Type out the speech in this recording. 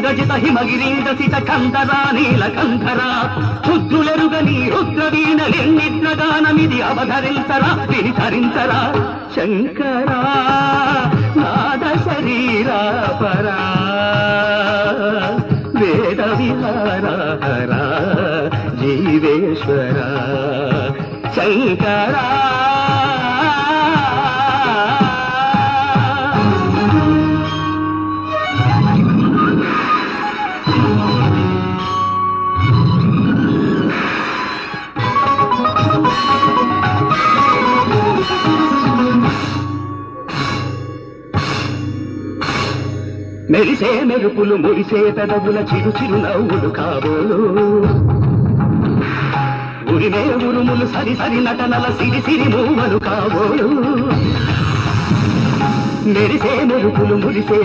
ఇంద్రజిత హిమగిరీంద్ర సిత కందరా నీల కంధరా శుద్ధులెరుగని రుద్రవీణలెన్నిద్రగానమిది అవధరించరా వినిధరించరా శంకరా నాద శరీరా పరా. వేద విహారా జీవేశ్వరా. శంకరా. మెరిసే మెరుపులు మురిసే పెదవుల చిరు చిరు నవ్వులు కాబోలు ఉరిమే ఉరుములు సరి సరి నటనల సిరి సిరి మూవలు కాబోలు మెరిసే మెరుపులు మురిసే